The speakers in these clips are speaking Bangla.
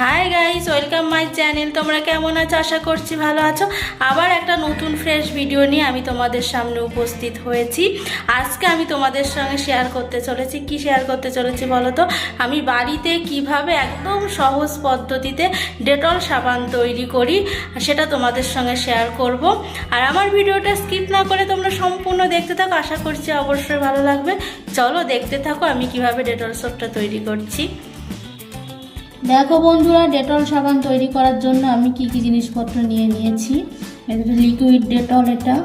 Hi guys welcome my channel তোমরা কেমন আছো? আশা করছি ভালো আছো। আবার একটা নতুন ফ্রেশ ভিডিও নিয়ে আমি তোমাদের সামনে উপস্থিত হয়েছি। আজকে আমি তোমাদের সঙ্গে শেয়ার করতে চলেছি। কি শেয়ার করতে চলেছি বলো তো? আমি বাড়িতে কীভাবে একদম সহজ পদ্ধতিতে ডেটল সাবান তৈরি করি, সেটা তোমাদের সঙ্গে শেয়ার করব। আর আমার ভিডিওটা স্কিপ না করে তোমরা সম্পূর্ণ দেখতে থাকো। আশা করছি অবশ্যই ভালো লাগবে। চলো দেখতে থাকো আমি কীভাবে ডেটল সোপটা তৈরি করছি। দেখো বন্ধুরা, ডেটল সাবান তৈরি করার জন্য আমি কি কি জিনিসপত্র নিয়ে নিয়েছি। এটা লিকুইড ডেটল এটা।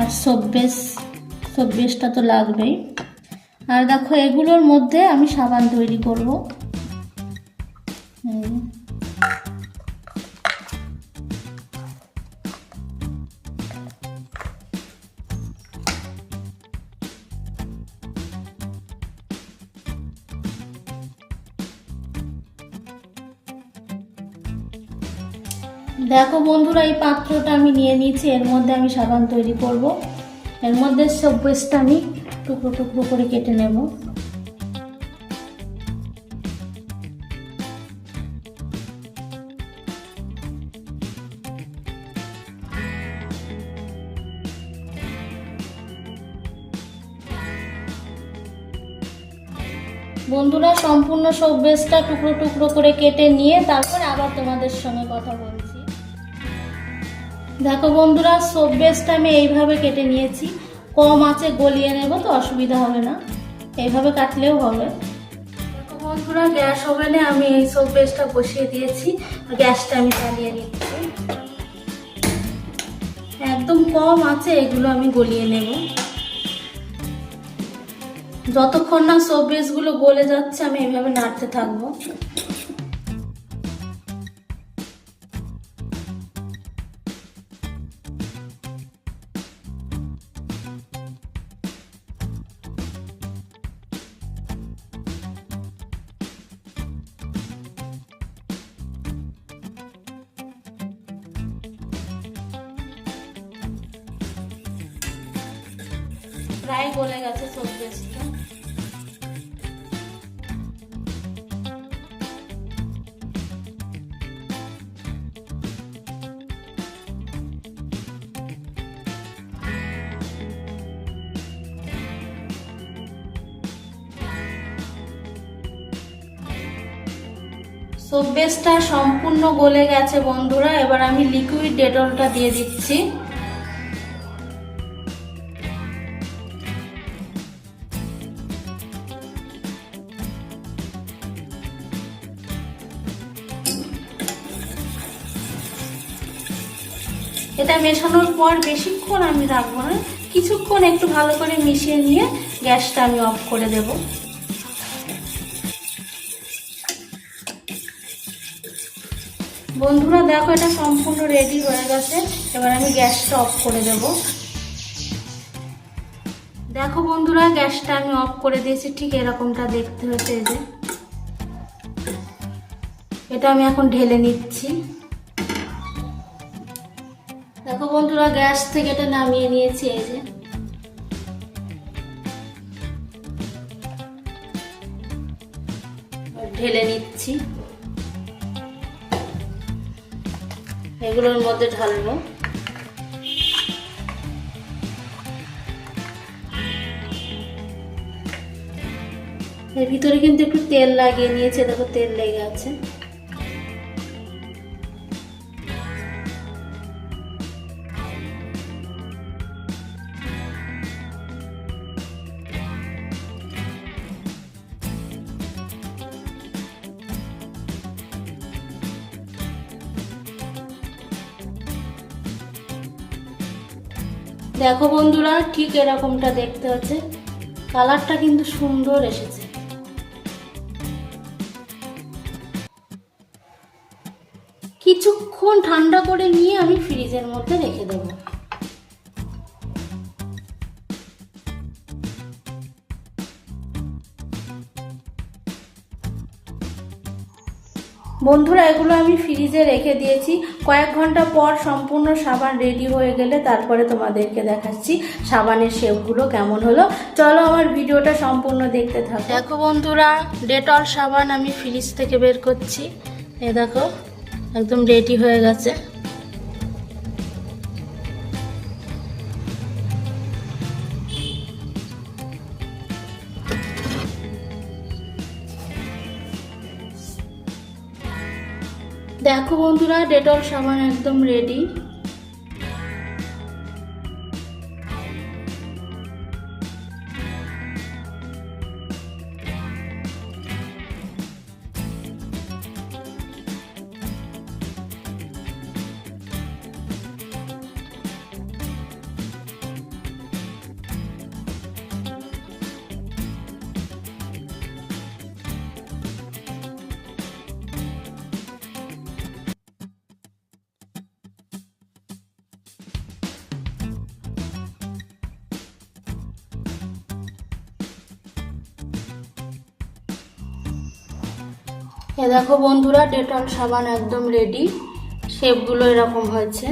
আর সব বেস সোপ বেসটা তো লাগবেই। আর দেখো, এগুলোর মধ্যে আমি সাবান তৈরি করব। দেখো বন্ধুরা, এই পাত্রটা আমি নিয়ে নিয়েছি। এর মধ্যে আমি সাবান তৈরি করব। এর মধ্যে সব বেসটা আমি টুকরো টুকরো করে কেটে নেব। বন্ধুরা, সম্পূর্ণ সব বেসটা টুকরো টুকরো করে কেটে নিয়ে তারপর আবার তোমাদের সঙ্গে কথা বলছি। দেখো বন্ধুরা সোপ বেসটা আমি এইভাবে কেটে নিয়েছি। কম আছে, গলিয়ে নেব তো, অসুবিধা হবে না। এইভাবে কাটলেও হবে। বন্ধুরা, গ্যাস ওভেনে আমি এই সোপ বেসটা বসিয়ে দিয়েছি। গ্যাসটা আমি চালিয়ে নিচ্ছি। একদম কম আছে, এগুলো আমি গলিয়ে নেব। যতক্ষণ না সোপ বেসগুলো গলে যাচ্ছে, আমি এইভাবে নাড়তে থাকব। প্রায় গলে গেছে সোপ বেসটা সোপ বেসটা সম্পূর্ণ গলে গেছে বন্ধুরা, এবার আমি লিকুইড ডেটলটা দিয়ে দিচ্ছি। এটা মেশানোর পর বেশিক্ষণ আমি রাখব না। কিছুক্ষণ একটু ভালো করে মিশিয়ে নিয়ে গ্যাসটা আমি অফ করে দেব। বন্ধুরা, দেখো এটা সম্পূর্ণ রেডি হয়ে গেছে। এবার আমি গ্যাসটা অফ করে দেব। দেখো বন্ধুরা, গ্যাসটা আমি অফ করে দিয়েছি। ঠিক এরকমটা দেখতে হয়েছে এটা আমি এখন ঢেলে নিচ্ছি। দেখো বন্ধুরা, গ্যাস থেকে এটা নামিয়ে নিয়েছি, এই যে। ঢেলে নিচ্ছি। এগুলোর মধ্যে ঢালবো। এর ভিতরে কিন্তু একটু তেল লাগিয়ে নিয়েছে, দেখো তেল লেগে আছে। দেখো বন্ধুরা, ঠিক এরকমটা দেখতে হচ্ছে। কালারটা কিন্তু সুন্দর এসেছে। কিছুক্ষণ ঠান্ডা করে নিয়ে আমি ফ্রিজের মধ্যে রেখে দেবো। বন্ধুরা, এগুলো আমি ফ্রিজে রেখে দিয়েছি। কয়েক ঘণ্টা পর সম্পূর্ণ সাবান রেডি হয়ে গেলে তারপরে তোমাদেরকে দেখাচ্ছি সাবানের শেপগুলো কেমন হলো। চলো আমার ভিডিওটা সম্পূর্ণ দেখতে থাকো। দেখো বন্ধুরা, ডেটল সাবান আমি ফ্রিজ থেকে বের করছি। এ দেখো, একদম রেডি হয়ে গেছে। দেখো বন্ধুরা ডেটল সাবান একদম রেডি এ দেখো বন্ধুরা ডেটল সাবান একদম রেডি শেপগুলো এরকম হয়েছে।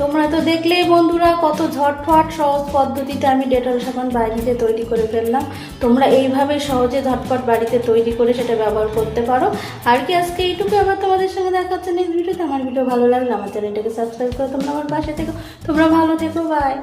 তোমরা তো দেখলেই বন্ধুরা কত ঝটফট সহজ পদ্ধতিতে আমি ডেটল সাবান বাড়িতে তৈরি করে ফেললাম। তোমরা এইভাবে সহজে ঝটফট বাড়িতে তৈরি করে সেটা ব্যবহার করতে পারো। আর কি, আজকে এইটুকু আবার তোমাদের সঙ্গে দেখা হচ্ছে নেক্সট ভিডিওতে আমার ভিডিও ভালো লাগলে আমার চ্যানেলটাকে সাবস্ক্রাইব করো তোমরা আমার পাশে থেকো। তোমরা ভালো থেকো বাই